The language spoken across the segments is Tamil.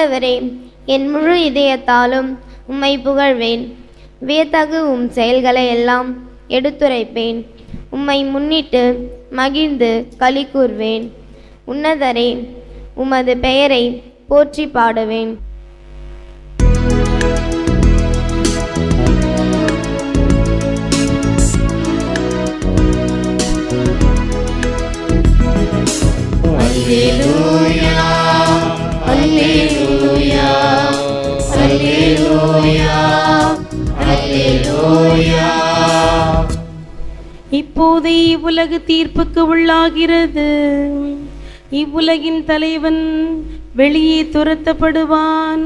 ஆண்டவரே என் முழு இதயத்தாலும் உம்மை புகழ்வேன். வியத்தகு உம் செயல்களை எல்லாம் எடுத்துரைப்பேன். உம்மை முன்னிட்டு மகிழ்ந்து களி கூர்வேன். உன்னதரே உமது பெயரை போற்றி பாடுவேன். இப்போதே இவ்வுலகு தீர்ப்புக்கு உள்ளாகிறது. இவ்வுலகின் தலைவன் வெளியே துரத்தப்படுவான்.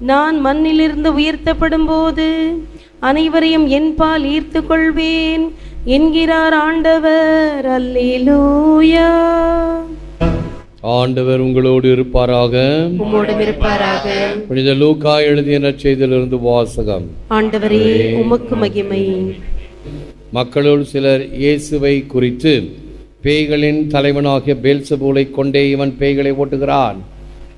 நான் மண்ணிலிருந்து உயர்த்தப்படும் போது அனைவரையும் என்பால் ஈர்த்து கொள்வேன் என்கிறார் ஆண்டவர். அல்லேலூயா. ஆண்டவர் உங்களோடு இருப்பாராக. இருப்பாராக. புனித லூக்கா எழுதிய நற்செய்தியிலிருந்து வாசகம். ஆண்டவரே உமக்கு மகிமை. மக்களுள் சிலர் இயேசுவை குறித்து பேய்களின் தலைவனாகிய பேல்சபூலை கொண்டே இவன் பேய்களை ஓட்டுகிறான்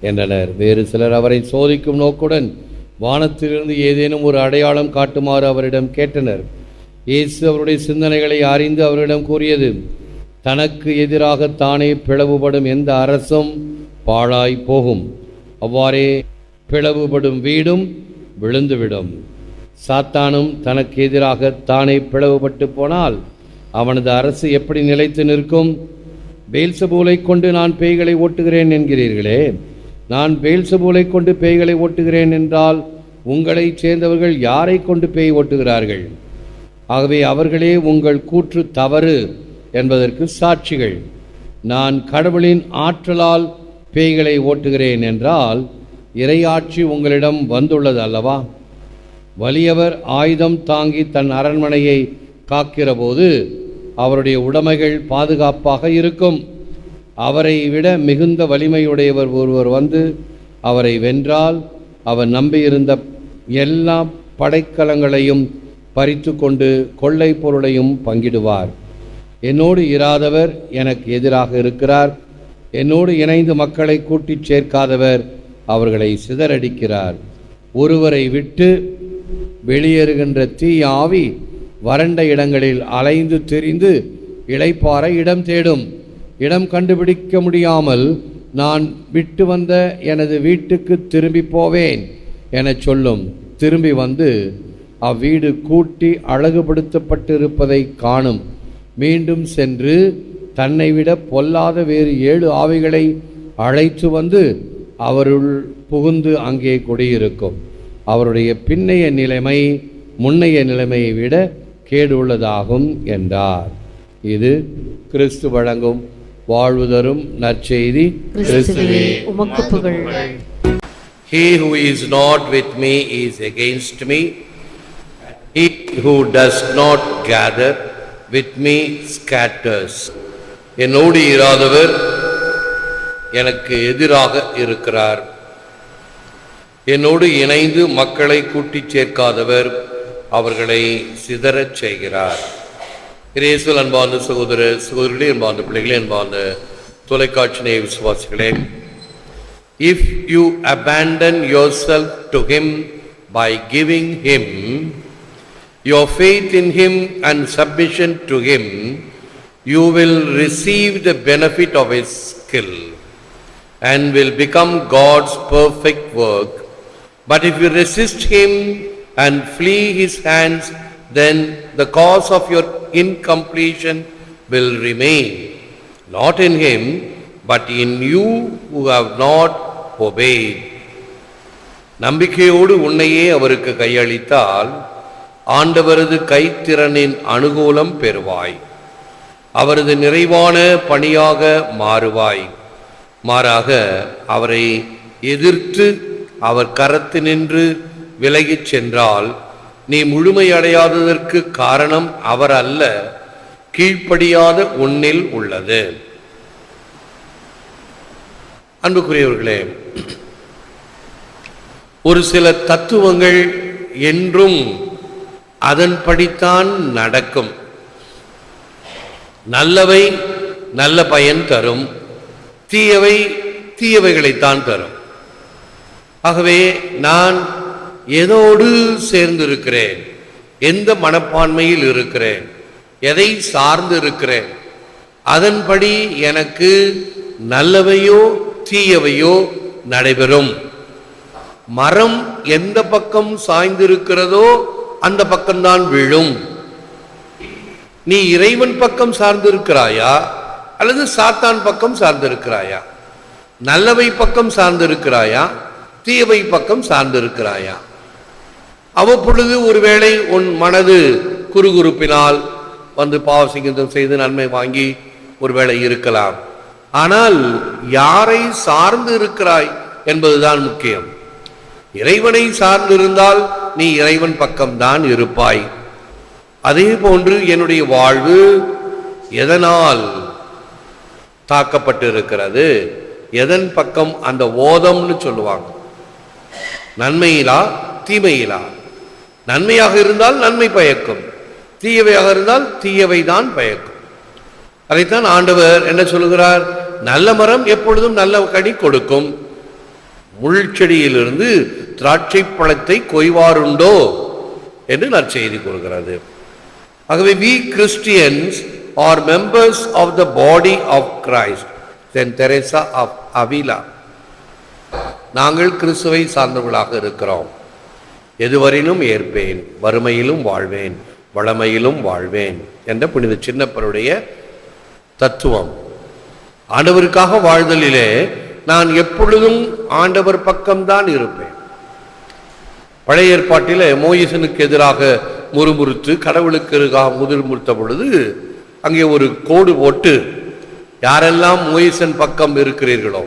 என்றனர். வேறு சிலர் அவரை சோதிக்கும் நோக்குடன் வானத்திலிருந்து ஏதேனும் ஒரு அடையாளம் காட்டுமாறு அவரிடம் கேட்டனர். இயேசு அவருடைய சிந்தனைகளை அறிந்து அவரிடம் கூறியது தனக்கு எதிராக தானே பிளவுபடும் எந்த அரசும் பாழாய் போகும். அவ்வாறே பிளவுபடும் வீடும் விழுந்துவிடும். சாத்தானும் தனக்கு எதிராக தானே பிளவுபட்டு போனால் அவனது அரசு எப்படி நிலைத்து நிற்கும்? பேல்சபூலை கொண்டு நான் பேய்களை ஓட்டுகிறேன் என்கிறீர்களே. நான் பேல்சபூலை கொண்டு பேய்களை ஓட்டுகிறேன் என்றால் உங்களைச் சேர்ந்தவர்கள் யாரை கொண்டு பேய் ஓட்டுகிறார்கள்? ஆகவே அவர்களே உங்கள் கூற்று தவறு. என்பதற்கு சாட்சிகள். நான் கடவுளின் ஆற்றலால் பேய்களை ஓட்டுகிறேன் என்றால் இறையாட்சி உங்களிடம் வந்துள்ளது அல்லவா? வலியவர் ஆயுதம் தாங்கி தன் அரண்மனையை காக்கிறபோது அவருடைய உடைமைகள் பாதுகாப்பாக இருக்கும். அவரை விட மிகுந்த வலிமையுடையவர் ஒருவர் வந்து அவரை வென்றால் அவர் நம்பியிருந்த எல்லா படைக்கலங்களையும் பறித்து கொண்டு கொள்ளை பொருளையும் பங்கிடுவார். என்னோடு இராதவர் எனக்கு எதிராக இருக்கிறார். என்னோடு இணைந்து மக்களை கூட்டிச் சேர்க்காதவர் அவர்களை சிதறடிக்கிறார். ஒருவரை விட்டு வெளியேறுகின்ற தீயாவி வறண்ட இடங்களில் அலைந்து தெரிந்து இளைப்பாற இடம் தேடும். இடம் கண்டுபிடிக்க முடியாமல் நான் விட்டு வந்த எனது வீட்டுக்கு திரும்பி போவேன் எனச் சொல்லும். திரும்பி வந்து அவ்வீடு கூட்டி அழகுபடுத்தப்பட்டிருப்பதை காணும். மீண்டும் சென்று தன்னை விட பொல்லாத வேறு ஏழு ஆவிகளை அழைத்து வந்து அவருள் புகுந்து அங்கே குடியிருக்கும். அவருடைய பின்னைய நிலைமை முன்னைய நிலைமையை விட கேடு உள்ளதாகும் என்றார். இது கிறிஸ்து வழங்கும் வாழ்வு தரும் நற்செய்தி. கிறிஸ்துவே உமக்கு புகழ். He who is not with me is against me. He who does not gather with me scatters என்னோடு இராதவர் எனக்கு எதிராக இருக்கிறார். என்னோடு இணைந்து மக்களை கூட்டிச் சேர்க்காதவர் அவர்களை சிதறச் செய்கிறார். இயேசுவில் அன்பார்ந்த சகோதர சகோதரிகளே அன்பார்ந்த பிள்ளைகளே அன்பார்ந்த தொலைக்காட்சி நேய விசுவாசிகளே if you abandon your self to him by giving him your faith in Him and submission to Him, you will receive the benefit of His skill and will become God's perfect work. But if you resist Him and flee His hands, then the cause of your incompletion will remain, not in Him, but in you who have not obeyed. நம்பிக்கையோடு உன்னையே அவருக்கு கையளித்தால் ஆண்டவரது கைத்திறனின் அனுகூலம் பெறுவாய். அவரது நிறைவான பணியாக மாறுவாய். மாறாக அவரை எதிர்த்து அவர் கரத்தினின்று விலகிச் சென்றால் நீ முழுமையடையாததற்கு காரணம் அவர் அல்ல கீழ்ப்படியாத உன்னில் உள்ளது. அன்புக்குரியவர்களே ஒரு சில தத்துவங்கள் என்றும் அதன்படித்தான் நடக்கும். நல்லவை நல்ல பயன் தரும். தீயவை தீயவைகளைத்தான் தரும். ஆகவே நான் எதோடு சேர்ந்திருக்கிறேன்? எந்த மனப்பான்மையில் இருக்கிறேன்? எதை சார்ந்து இருக்கிறேன் அதன்படி எனக்கு நல்லவையோ தீயவையோ நடைபெறும். மரம் எந்த பக்கம் சாய்ந்திருக்கிறதோ அந்த பக்கம்தான் விழும். நீ இறைவன் பக்கம் சார்ந்திருக்கிறாயா? அல்லது சாத்தான் பக்கம் சார்ந்திருக்கிறாயா? நல்லவை பக்கம் சார்ந்திருக்கிறாயா? தீயவை பக்கம் சார்ந்திருக்கிறாயா? அவ்வப்பொழுது ஒருவேளை உன் மனது குறுகுறுப்பினால் வந்து பாவசிங்கம் செய்து நன்மை வாங்கி ஒருவேளை இருக்கலாம். ஆனால் யாரை சார்ந்து இருக்கிறாய் என்பதுதான் முக்கியம். இறைவனை சார்ந்திருந்தால் நீ இறைவன் பக்கம்தான் இருப்பாய். அதே போன்று என்னுடைய வாழ்வு எதனால் தாக்கப்பட்டு இருக்கிறது எதன் பக்கம் அந்த ஓதம்னு சொல்லுவாங்க. நன்மையிலா தீமையிலா? நன்மையாக இருந்தால் நன்மை பயக்கும். தீயவையாக இருந்தால் தீயவை தான் பயக்கும். அதைத்தான் ஆண்டவர் என்ன சொல்லுகிறார்? நல்ல மரம் எப்பொழுதும் நல்ல கனி கொடுக்கும். முள்செடியிலிருந்து திராட்சை பழத்தை கொய்வாருண்டோ என்று நற்செய்தி கூறுகிறது ஆகவே we Christians are members of the body of Christ then Teresa of Avila நாங்கள் கிறிஸ்துவை சார்ந்தவர்களாக இருக்கிறோம். எதுவரையிலும் ஏற்பேன் வறுமையிலும் வாழ்வேன் வளமையிலும் வாழ்வேன் என்ற புனித சின்னப்பருடைய தத்துவம். ஆண்டவருக்காக வாழ்தலிலே நான் எப்பொழுதும் ஆண்டவர் பக்கம்தான் இருப்பேன். பழைய ஏற்பாட்டில் மோயிசனுக்கு எதிராக முறுமுறுத்து கடவுளுக்கு எதிராக முதிர்முறுத்த பொழுது அங்கே ஒரு கோடு போட்டு யாரெல்லாம் மோயிசன் பக்கம் இருக்கிறீர்களோ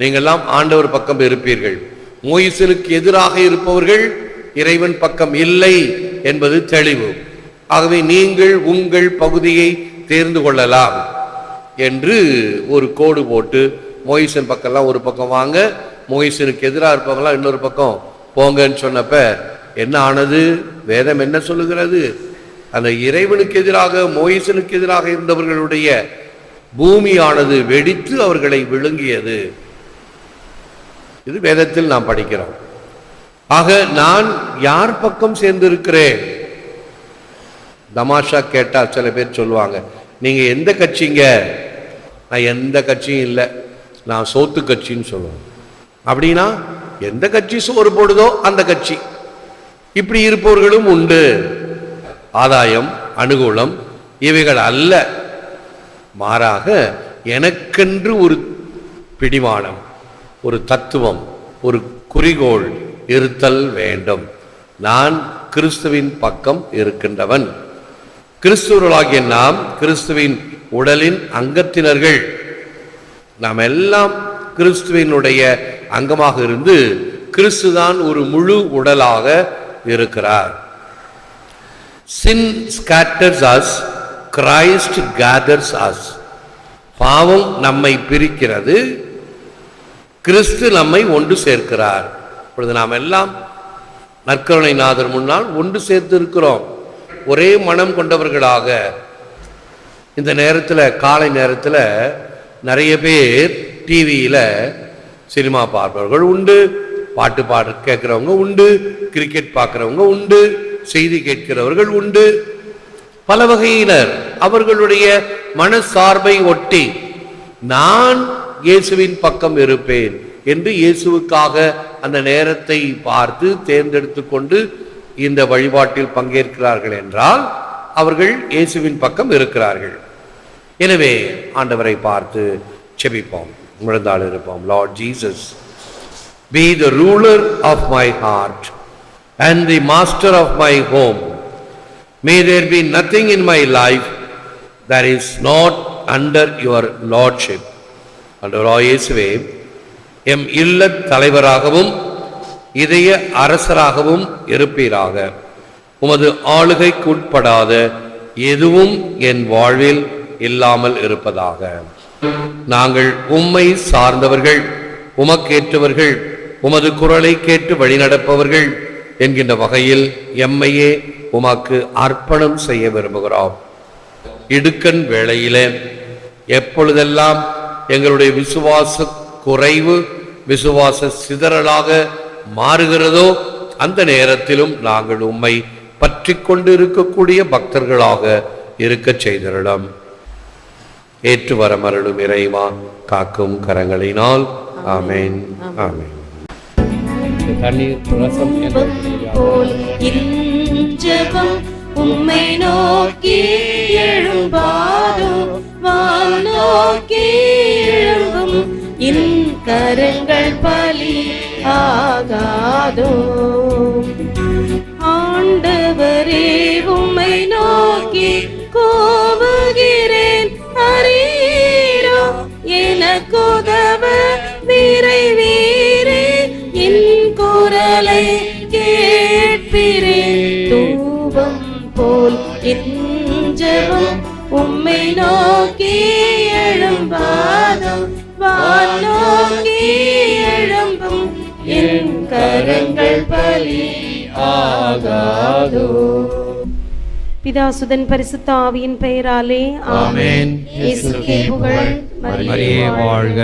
நீங்கெல்லாம் ஆண்டவர் பக்கம் இருப்பீர்கள். மோயிசனுக்கு எதிராக இருப்பவர்கள் இறைவன் பக்கம் இல்லை என்பது தெளிவு. ஆகவே நீங்கள் உங்கள் பகுதியை தேர்ந்து கொள்ளலாம் என்று ஒரு கோடு போட்டு மொயிசன் பக்கம்லாம் ஒரு பக்கம் வாங்க மொயிசனுக்கு எதிராக இருப்பவங்களாம் இன்னொரு பக்கம் போங்கன்னு சொன்னப்ப என்ன ஆனது? வேதம் என்ன சொல்லுகிறது? அந்த இறைவனுக்கு எதிராக மோயிசனுக்கு எதிராக இருந்தவர்களுடைய பூமியானது வெடித்து அவர்களை விழுங்கியது. இது வேதத்தில் நாம் படிக்கிறோம். ஆக நான் யார் பக்கம் சேர்ந்திருக்கிறேன்? தமாஷா கேட்டா சில பேர் சொல்லுவாங்க நீங்க எந்த கட்சிங்க? நான் எந்த கட்சியும் இல்லை. நான் சோத்து கட்சின்னு சொல்லுவேன். அப்படின்னா எந்த கட்சி சோறு போடுதோ அந்த கட்சி. இப்படி இருப்பவர்களும் உண்டு. ஆதாயம் அனுகூலம் இவைகள் அல்ல. மாறாக எனக்கென்று ஒரு பிடிமானம் ஒரு தத்துவம் ஒரு குறிக்கோள் இருத்தல் வேண்டும். நான் கிறிஸ்துவின் பக்கம் இருக்கின்றவன். கிறிஸ்துவர்களாகிய நாம் கிறிஸ்துவின் உடலின் அங்கத்தினர்கள் நாம் எல்லாம் கிறிஸ்துவினுடைய அங்கமாக இருந்து கிறிஸ்து தான் ஒரு முழு உடலாக இருக்கிறார். Sin scatters us Christ gathers us பாவம் நம்மை பிரிக்கிறது கிறிஸ்து நம்மை ஒன்று சேர்க்கிறார். இப்பொழுது நாம் எல்லாம் நற்கருணை நாதர் முன்னால் ஒன்று சேர்த்து இருக்கிறோம் ஒரே மனம் கொண்டவர்களாக இந்த நேரத்தில் காலை நேரத்தில் நிறைய பேர் டிவியில் சினிமா பார்ப்பவர்கள் உண்டு பாட்டு பாடு கேட்குறவங்க உண்டு கிரிக்கெட் பார்க்குறவங்க உண்டு செய்தி கேட்கிறவர்கள் உண்டு. பல வகையினர் அவர்களுடைய மனசார்பை ஒட்டி நான் இயேசுவின் பக்கம் இருப்பேன் என்று இயேசுவுக்காக அந்த நேரத்தை பார்த்து தேர்ந்தெடுத்து கொண்டு இந்த வழிபாட்டில் பங்கேற்கிறார்கள் என்றால் அவர்கள் இயேசுவின் பக்கம் இருக்கிறார்கள். எனவே ஆண்டவரை பார்த்து செபிப்போம். முழந்தால் இருப்போம். Lord Jesus be the ruler of my heart and the master of my home may there be nothing in my life that is not under your lordship இயேசுவே எம் இல்ல தலைவராகவும் இதய அரசராகவும் இருப்பீராக. உமது ஆளுகைக்கு உட்படாத எதுவும் என் வாழ்வில் இல்லாமல் இருப்பதாக. நாங்கள் உம்மை சார்ந்தவர்கள் உமக்கேற்றவர்கள் உமது குரலை கேட்டு வழிநடப்பவர்கள் என்கின்ற வகையில் எம்மையே உமக்கு அர்ப்பணம் செய்ய விரும்புகிறோம். இடுக்கண் வேளையிலே எப்பொழுதெல்லாம் எங்களுடைய விசுவாச குறைவு விசுவாச சிதறலாக மாறுகிறதோ அந்த நேரத்திலும் நாங்கள் உம்மை பற்றி கொண்டு இருக்கக்கூடிய பக்தர்களாக இருக்கச் செய்திருளம் ஏற்று வரமருளும் இறைவா காக்கும் கரங்களினால். ஆமென். ஆமென். உம்மை நோக்கி எழும்பாதோ வான் நோக்கி எழும்பும் இன் கரங்கள் பலி ஆகாதோ. ஆண்டவரே உம்மை நோக்கி எனக்குதவ விரைவீரே என் குரலை கேட்பிரே. தூபம் போல் இஞ்சவும் உம்மை நோக்கி எழும்பாதோ வான் நோக்கி எழும்பும் என் கரங்கள் பலி ஆகாதோ. பிதாசுதன் பரிசுத்த ஆவியின் பெயராலே ஆமென். இயேசுக்கே புகழ். மரியே வாழ்க.